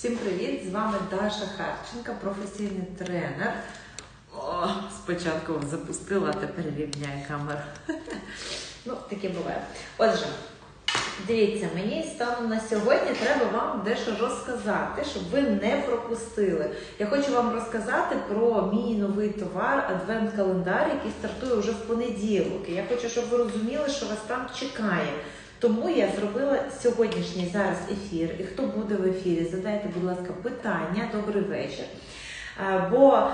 Всім привіт! З вами Даша Харченка, професійний тренер. О, спочатку запустила, а тепер рівняє камеру. Ну, таке буває. Отже, дивіться, мені станом на сьогодні треба вам дещо розказати, щоб ви не пропустили. Я хочу вам розказати про мій новий товар Адвент-календар, який стартує вже в понеділок. І я хочу, щоб ви розуміли, що вас там чекає. Тому я зробила сьогоднішній зараз ефір. І хто буде в ефірі, задайте, будь ласка, питання. Добрий вечір. Е, Бо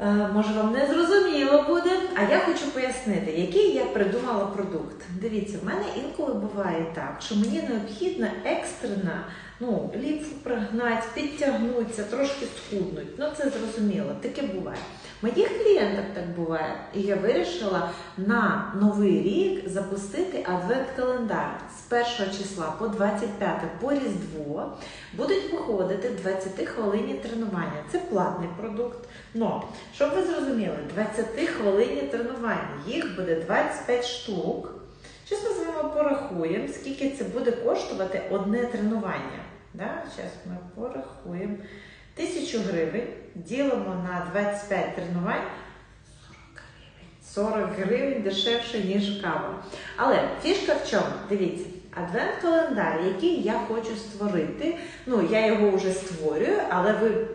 е, може вам не зрозуміло буде, а я хочу пояснити, який я придумала продукт. Дивіться, в мене інколи буває так, що мені необхідна екстрена ну, лімфу прогнати, підтягнутися, трошки схуднуть. Ну це зрозуміло, таке буває. Моїх клієнтах так буває. І я вирішила на новий рік запустити адвент-календар з 1 числа по 25 по Різдво. Будуть виходити 20 хвилинні тренування. Це платний продукт. Но, щоб ви зрозуміли, 20 хвилинні тренування, їх буде 25 штук. Ми з вами порахуємо, скільки це буде коштувати одне тренування. Да? Зараз ми порахуємо. Тисячу гривень ділимо на 25 тренувань. 40 гривень. 40 гривень дешевше, ніж кава. Але фішка в чому? Дивіться, адвент-календар, який я хочу створити. Ну, я його вже створюю, але ви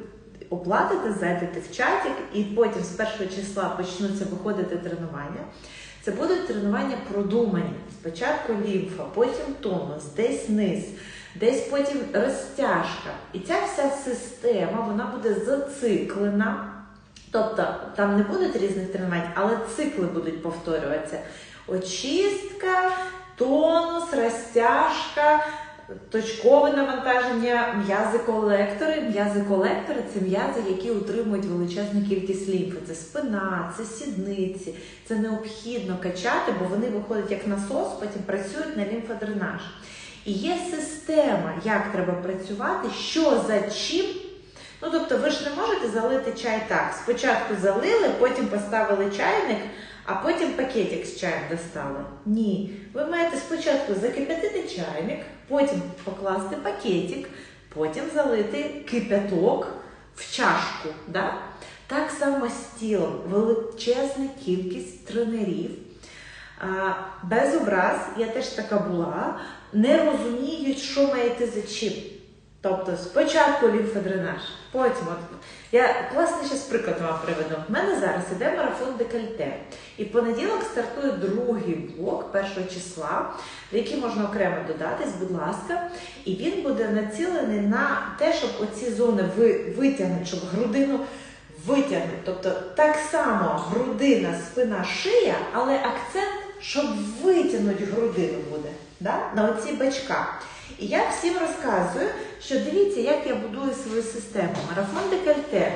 оплатите, зайдете в чатик, і потім з першого числа почнуться виходити тренування. Це будуть тренування продумані. Спочатку лімфа, потім тонус, десь низ, десь потім розтяжка. І ця вся система вона буде зациклена. Тобто там не будуть різних тренувань, але цикли будуть повторюватися. Очистка, тонус, розтяжка, точкове навантаження, м'язи-колектори. М'язи-колектори це м'язи, які утримують величезну кількість лімфи. Це спина, це сідниці. Це необхідно качати, бо вони виходять як насос, потім працюють на лімфодренаж. І є система, як треба працювати, що за чим. Ну, тобто, ви ж не можете залити чай так. Спочатку залили, потім поставили чайник, а потім пакетик з чаєм достали. Ні. Ви маєте спочатку закип'ятити чайник, потім покласти пакетик, потім залити кипяток в чашку. Да? Так само з тілом. Величезна кількість тренерів. Без образ, я теж така була, не розуміють, що маєте за чим. Тобто спочатку лімфодренаж, потім от я класний зараз приклад вам приведу. У мене зараз іде марафон декольте. І в понеділок стартує другий блок першого числа, в який можна окремо додатись, будь ласка. І він буде націлений на те, щоб оці зони витягнути, щоб грудину витягнути. Тобто так само грудина, спина, шия, але акцент, щоб витягнути грудину буде да? на оці бачка. І я всім розказую, що дивіться, як я будую свою систему. Марафон декольте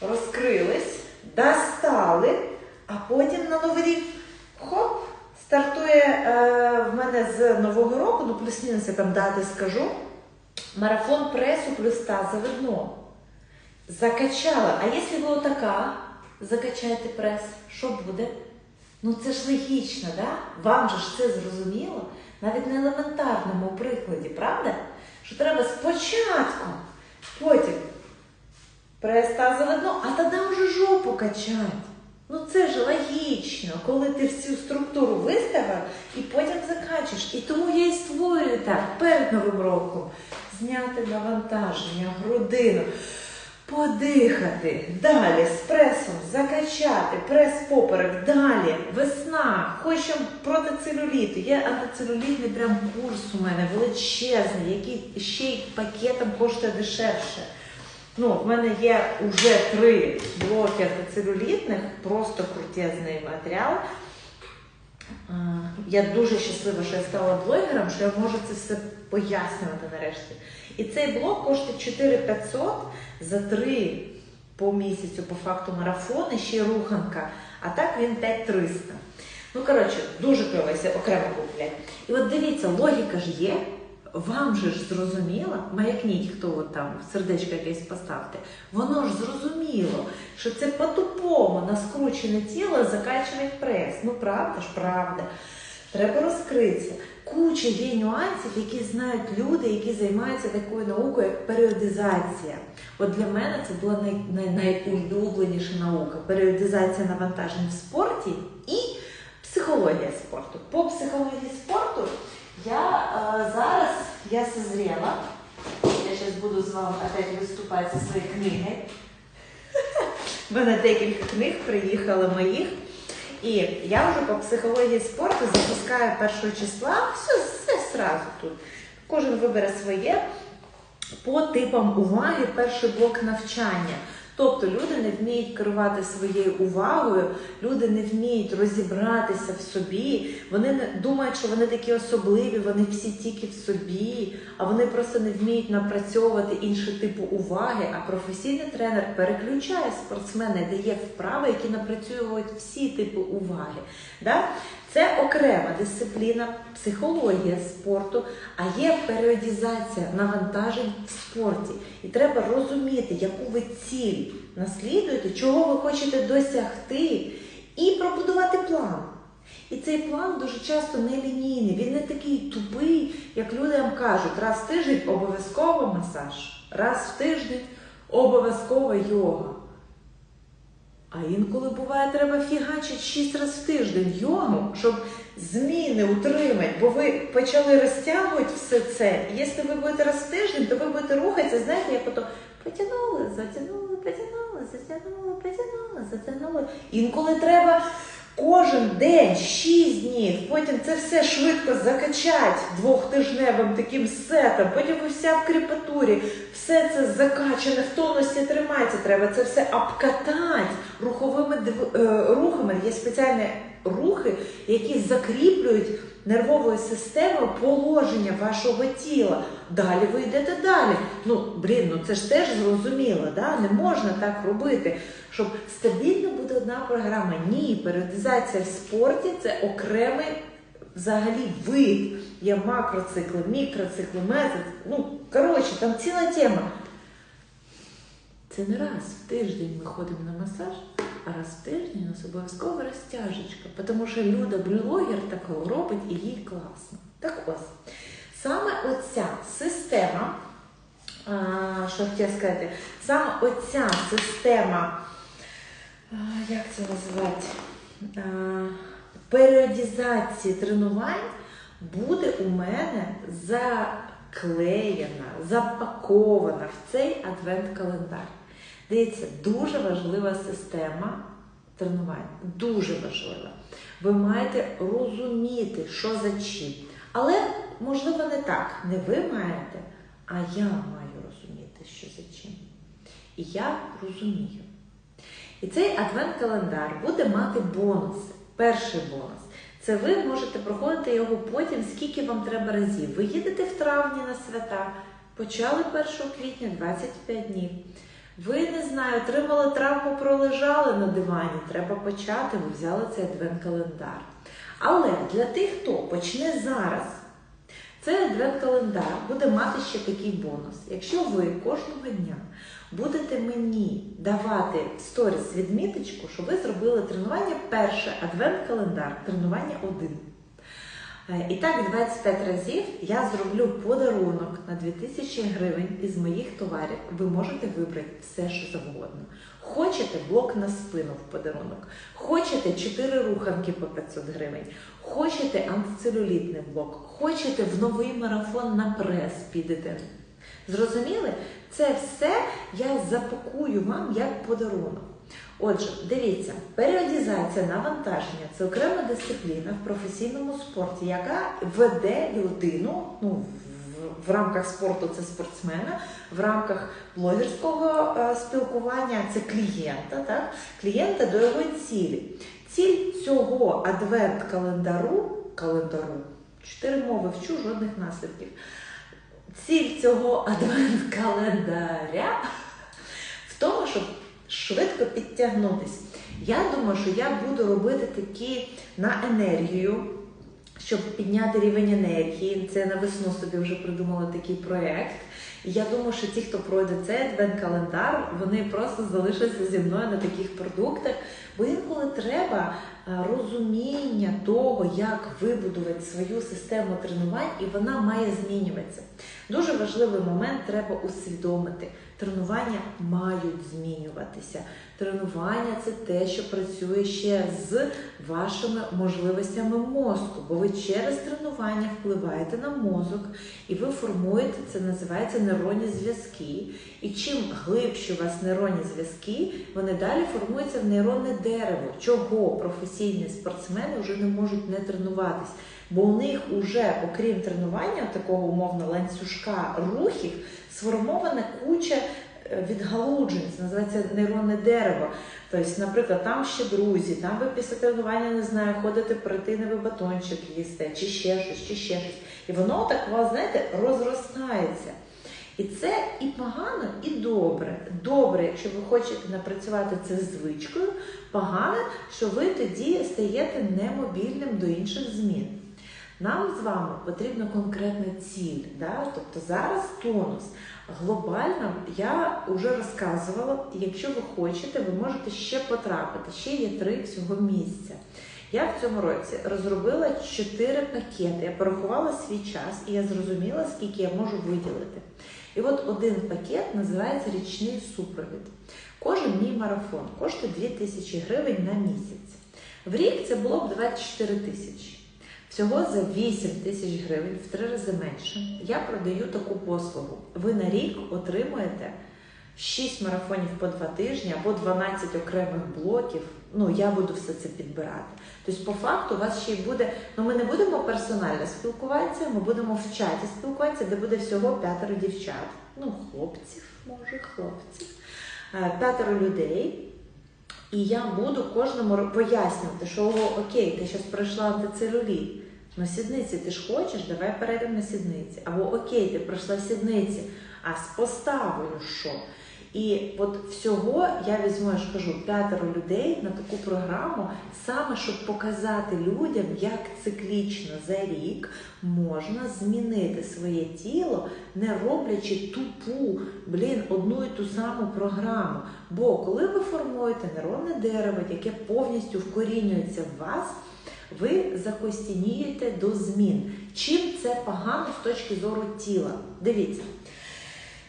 розкрились, достали, а потім на новий рік хоп, стартує е, в мене з Нового року, ну плюс-мінус я там дати скажу. Марафон пресу плюс тазове дно. Закачала. А якщо ви отака, закачаєте прес, що буде? Ну це ж логічно, да? Вам же ж це зрозуміло? Навіть на елементарному прикладі, правда? Що треба спочатку, потім перестазове дно, а тоді вже жопу качати. Ну це ж логічно, коли ти всю структуру виставив і потім закачуєш. І тому я і створюю так перед Новим роком зняти навантаження, грудину. Подихати, далі з пресом закачати, прес поперек, далі, весна, хочемо проти целюліту. Є антицелюлітний прям курс у мене величезний, який ще й пакетом коштує дешевше. Ну, В мене є вже три блоки антицелюлітних, просто крутезний матеріал. Я дуже щаслива, що я стала блогером, що я можу це все пояснювати нарешті. І цей блок коштує 4500 за 3 по місяцю, по факту марафон і ще й руханка. А так він 5300. Ну, коротше, дуже кльово, окремо куплять. І от дивіться, логіка ж є. Вам же ж зрозуміло, маякніть, хто от там сердечко якесь поставте, воно ж зрозуміло, що це по-тупому на скручене тіло закачує прес. Ну, правда ж, правда. Треба розкритися. Куча є нюансів, які знають люди, які займаються такою наукою, як періодизація. От для мене це була най, най, найулюбленіша наука періодизація навантажень в спорті і психологія спорту. По психології спорту я е, зараз я созріла. Я зараз буду з вами опять виступати зі своєї книги. В мене декілька книг приїхало моїх. І я вже по психології спорту запускаю першого числа. Все, все сразу тут. Кожен вибере своє по типам уваги перший блок навчання. Тобто люди не вміють керувати своєю увагою, люди не вміють розібратися в собі, вони не думають, що вони такі особливі, вони всі тільки в собі, а вони просто не вміють напрацьовувати інші типи уваги. А професійний тренер переключає спортсмена дає вправи, які напрацьовують всі типи уваги. Да? Це окрема дисципліна, психологія спорту, а є періодізація навантажень в спорті. І треба розуміти, яку ви ціль наслідуєте, чого ви хочете досягти, і пробудувати план. І цей план дуже часто не лінійний, він не такий тупий, як люди вам кажуть, раз в тиждень обов'язково масаж, раз в тиждень обов'язкова йога. А інколи буває, треба фігачити 6 разів в тиждень йогу, щоб зміни утримати, бо ви почали розтягувати все це. І якщо ви будете раз в тиждень, то ви будете рухатися, знаєте, як ото потягнули, затягнули, потягнули, затягнули, потягнули, затягнули. Інколи треба кожен день, 6 днів, потім це все швидко закачати двохтижневим таким сетом, потім ви вся в кріпатурі, все це закачане, в тонусі тримається. Треба це все обкатати руховими е, рухами. Є спеціальні рухи, які закріплюють нервовою системою положення вашого тіла. Далі ви йдете далі. Ну, блін, ну це ж теж зрозуміло, да? не можна так робити. Щоб стабільно буде одна програма. Ні, періодизація в спорті це окремий взагалі вид. Є макроцикли, мікроцикли, метод. Ну, коротше, там ціла тема. Це не раз в тиждень ми ходимо на масаж, раз в тиждень у нас обов'язково розтяжечка, тому що Люда блогер такого робить і їй класно. Так ось, саме оця система, а, що хотіла сказати, саме оця система, а, як це називати, а, періодізації тренувань буде у мене заклеєна, запакована в цей адвент-календар. Дивіться, дуже важлива система тренувань. Дуже важлива. Ви маєте розуміти, що за чим. Але, можливо, не так. Не ви маєте, а я маю розуміти, що за чим. І я розумію. І цей адвент-календар буде мати бонуси. Перший бонус. Це ви можете проходити його потім, скільки вам треба разів. Ви їдете в травні на свята, почали 1 квітня 25 днів. Ви не знаю, отримали травму, пролежали на дивані. Треба почати, ви взяли цей адвент-календар. Але для тих, хто почне зараз, цей адвент-календар буде мати ще такий бонус. Якщо ви кожного дня будете мені давати в сторіс відміточку, що ви зробили тренування перше, адвент-календар, тренування 1. Е, І так 25 разів я зроблю подарунок на 2000 гривень із моїх товарів. Ви можете вибрати все, що завгодно. Хочете блок на спину в подарунок, хочете 4 руханки по 500 гривень, хочете антицелюлітний блок, хочете в новий марафон на прес підете. Зрозуміли? Це все я запакую вам як подарунок. Отже, дивіться, періодізація навантаження це окрема дисципліна в професійному спорті, яка веде людину ну, в, рамках спорту це спортсмена, в рамках блогерського е, спілкування це клієнта, так? клієнта до його цілі. Ціль цього адвент-календару, календару, чотири мови вчу, жодних наслідків. Ціль цього адвент-календаря в тому, щоб швидко підтягнутись. Я думаю, що я буду робити такі на енергію, щоб підняти рівень енергії. Це на весну собі вже придумала такий проєкт. Я думаю, що ті, хто пройде цей адвент-календар, вони просто залишаться зі мною на таких продуктах, Бо інколи треба е, розуміння того, як вибудувати свою систему тренувань, і вона має змінюватися. Дуже важливий момент треба усвідомити. Тренування мають змінюватися. Тренування це те, що працює ще з вашими можливостями мозку, бо ви через тренування впливаєте на мозок і ви формуєте це, називається нейронні зв'язки. І чим глибші у вас нейронні зв'язки, вони далі формуються в нейронне дерево, чого професійні спортсмени вже не можуть не тренуватись. Бо у них уже, окрім тренування, такого умовно ланцюжка рухів, сформована куча е, відгалуджень, це називається нейронне дерево. Тобто, наприклад, там ще друзі, там ви після тренування не знаю, ходите протеїновий батончик їсте, чи ще щось, чи ще щось. І воно так у вас, знаєте, розростається. І це і погано, і добре. Добре, якщо ви хочете напрацювати це звичкою, погано, що ви тоді стаєте немобільним до інших змін. Нам з вами потрібна конкретна ціль. Да? Тобто зараз тонус. Глобально я вже розказувала, якщо ви хочете, ви можете ще потрапити. Ще є три всього місця. Я в цьому році розробила чотири пакети. Я порахувала свій час і я зрозуміла, скільки я можу виділити. І от один пакет називається річний супровід. Кожен мій марафон коштує 2 тисячі гривень на місяць. В рік це було б 24 тисячі. Всього за 8 тисяч гривень, в три рази менше, я продаю таку послугу. Ви на рік отримуєте 6 марафонів по 2 тижні або 12 окремих блоків. Ну, я буду все це підбирати. Тобто, по факту, у вас ще й буде. Ну, ми не будемо персонально спілкуватися, ми будемо в чаті спілкуватися, де буде всього п'ятеро дівчат. Ну, хлопців, може, хлопців, Е, п'ятеро людей. І я буду кожному пояснювати, що окей, ти зараз пройшла антицелюліт. Ну, сідниці ти ж хочеш, давай перейдемо на сідниці. Або окей, ти пройшла сідниці, а з поставою що? І от всього я візьму, я ж кажу, п'ятеро людей на таку програму, саме щоб показати людям, як циклічно за рік можна змінити своє тіло, не роблячи тупу, блін, одну і ту саму програму. Бо коли ви формуєте нейронне дерево, яке повністю вкорінюється в вас, ви закостянієте до змін. Чим це погано з точки зору тіла? Дивіться.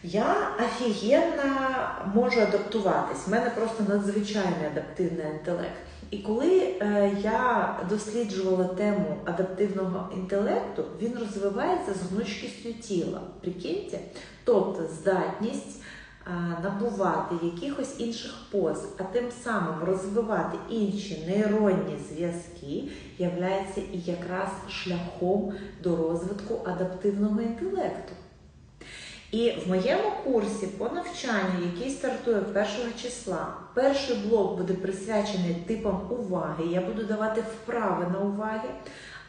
Я офігенно можу адаптуватись. У мене просто надзвичайний адаптивний інтелект. І коли е, я досліджувала тему адаптивного інтелекту, він розвивається з гнучкістю тіла. Прикиньте? Тобто здатність набувати якихось інших поз, а тим самим розвивати інші нейронні зв'язки, являється якраз шляхом до розвитку адаптивного інтелекту. І в моєму курсі по навчанню, який стартує 1 числа, перший блок буде присвячений типам уваги. Я буду давати вправи на уваги.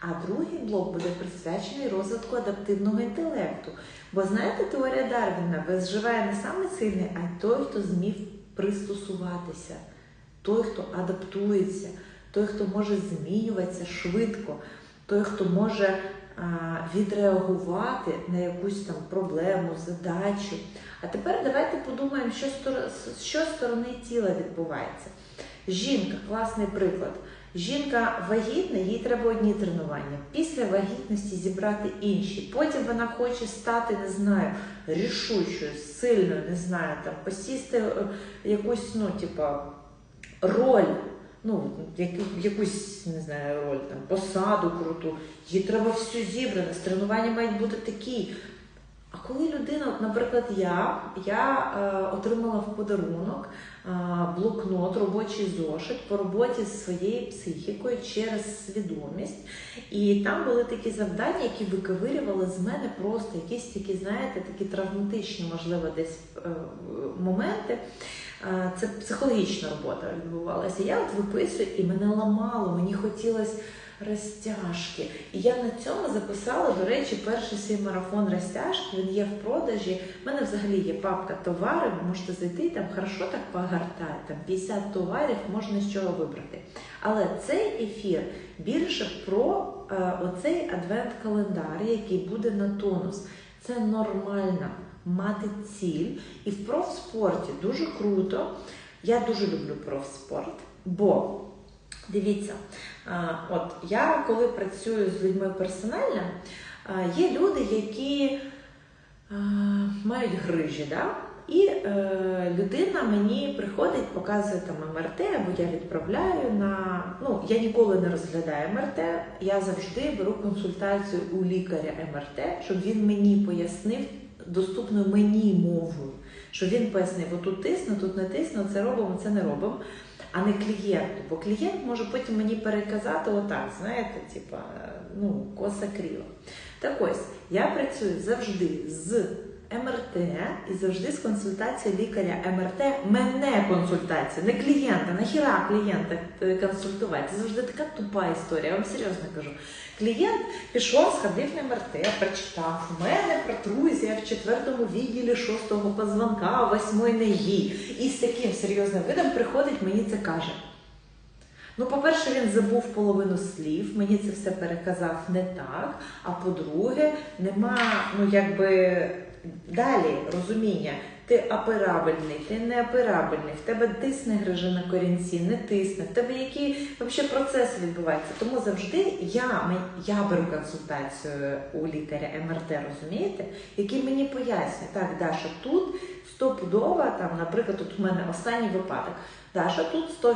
А другий блок буде присвячений розвитку адаптивного інтелекту. Бо знаєте, теорія Дарвіна виживає не саме сильний, а й той, хто зміг пристосуватися, той, хто адаптується, той, хто може змінюватися швидко, той, хто може а, відреагувати на якусь там проблему, задачу. А тепер давайте подумаємо, що, стор- що з сторони тіла відбувається. Жінка, класний приклад. Жінка вагітна, їй треба одні тренування. Після вагітності зібрати інші. Потім вона хоче стати, не знаю, рішучою, сильною, не знаю, там посісти е, якусь, ну, типа, роль. Ну, якусь, не знаю, роль, там, посаду круту, їй треба все зібране, тренування мають бути такі. А коли людина, наприклад, я, я е, отримала в подарунок е, блокнот, робочий зошит по роботі з своєю психікою через свідомість. І там були такі завдання, які виковирювали з мене просто якісь такі, знаєте, такі травматичні, можливо, десь е, моменти. Е, Це психологічна робота відбувалася. Я от виписую і мене ламало, мені хотілося розтяжки. І я на цьому записала, до речі, перший свій марафон розтяжки. Він є в продажі. У мене взагалі є папка товари. Ви можете зайти там хорошо так погортати. Там 50 товарів можна з чого вибрати. Але цей ефір більше про е, оцей адвент-календар, який буде на тонус. Це нормально мати ціль. І в профспорті дуже круто. Я дуже люблю профспорт. Бо дивіться, от я коли працюю з людьми персонально, є люди, які мають грижі. Да? І е, людина мені приходить, показує там МРТ, або я відправляю на. Ну, я ніколи не розглядаю МРТ, я завжди беру консультацію у лікаря МРТ, щоб він мені пояснив доступною мені мовою. Щоб він пояснив, отут тисне, тут не тисне, це робимо, це не робимо, а не клієнту. Бо клієнт може потім мені переказати отак, знаєте, типа, ну, коса кріла. Так ось, я працюю завжди з МРТ і завжди з консультацією лікаря МРТ. Мене консультація, не клієнта. Нахіра клієнта е, консультувати. Це завжди така тупа історія. Я вам серйозно кажу. Клієнт пішов, сходив на МРТ, прочитав. У мене протрузія в четвертому відділі шостого позвонка, восьмої ноги. І з таким серйозним видом приходить, мені це каже. Ну, по-перше, він забув половину слів, мені це все переказав не так. А по-друге, нема, ну якби далі розуміння. Ти операбельний, ти не операбельний, в тебе тисне грижа на корінці, не тисне, в тебе які взагалі процеси відбуваються. Тому завжди я, я беру консультацію у лікаря МРТ, розумієте, який мені пояснює, так, Даша, тут стопудово, там, наприклад, тут у мене останній випадок. Даша, тут 100%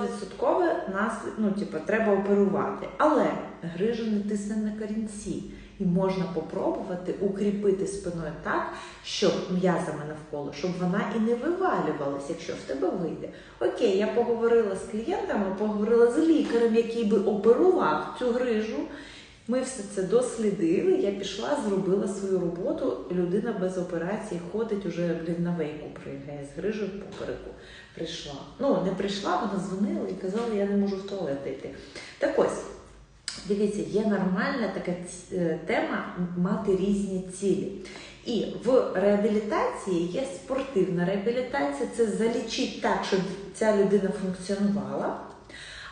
наслід, ну, типу, треба оперувати. Але грижа не тисне на корінці. І можна попробувати укріпити спиною так, щоб м'язами навколо, щоб вона і не вивалювалася, якщо в тебе вийде. Окей, я поговорила з клієнтами, поговорила з лікарем, який би оперував цю грижу. Ми все це дослідили. Я пішла, зробила свою роботу. Людина без операції ходить уже блін, на вейку пригає з грижею попереку. Прийшла. Ну, не прийшла, вона дзвонила і казала, я не можу в туалет йти. Так ось. Дивіться, є нормальна така е, тема мати різні цілі. І в реабілітації є спортивна реабілітація, це залічить так, щоб ця людина функціонувала.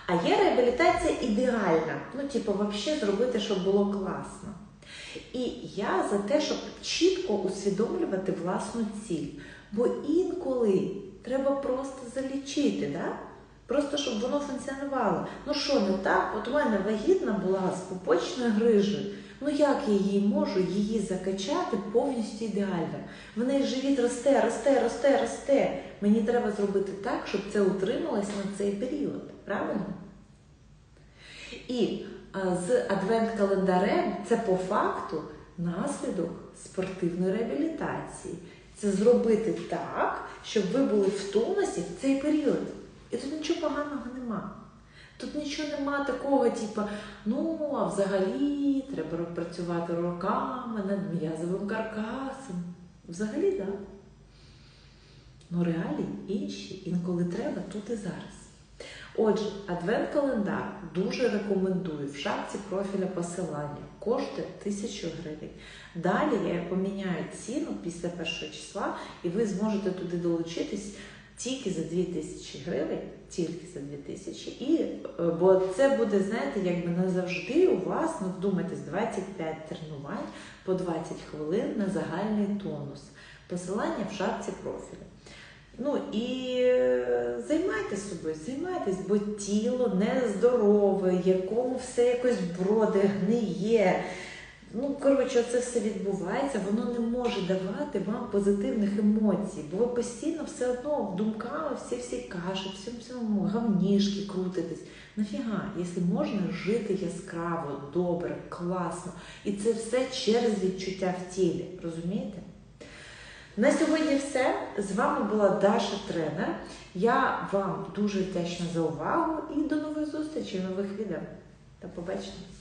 А є реабілітація ідеальна. Ну, типу, взагалі зробити, щоб було класно. І я за те, щоб чітко усвідомлювати власну ціль. Бо інколи треба просто залічити, да? Просто щоб воно функціонувало. Ну що не так? От у мене вагітна була з пупочною грижею. Ну як я її можу її закачати повністю ідеально? В неї живіт росте, росте, росте, росте. Мені треба зробити так, щоб це утрималось на цей період. Правильно? І а, з адвент-календарем це по факту наслідок спортивної реабілітації. Це зробити так, щоб ви були в тонусі в цей період. І тут нічого поганого нема. Тут нічого нема такого, типу, ну, а взагалі треба працювати роками над м'язовим каркасом. Взагалі, так. Да. Ну, реалії інші, інколи треба тут і зараз. Отже, адвент-календар дуже рекомендую в шапці профіля посилання. Коштує 1000 гривень. Далі я поміняю ціну після першого числа, і ви зможете туди долучитись тільки за 2000 гривень, тільки за 2000. І, е, бо це буде, знаєте, якби назавжди у вас, ну вдумайтесь, 25 тренувань по 20 хвилин на загальний тонус. Посилання в шапці профіля. Ну і е, займайтесь собою, займайтесь, бо тіло нездорове, якому все якось броде, гниє. Ну, коротше, це все відбувається, воно не може давати вам позитивних емоцій, бо ви постійно все одно думками всі всі каші, всім всьому гавнішки крутитесь. Нафіга, якщо можна жити яскраво, добре, класно. І це все через відчуття в тілі, розумієте? На сьогодні все. З вами була Даша Тренер. Я вам дуже вдячна за увагу і до нових зустрічей, нових відео. До побачення.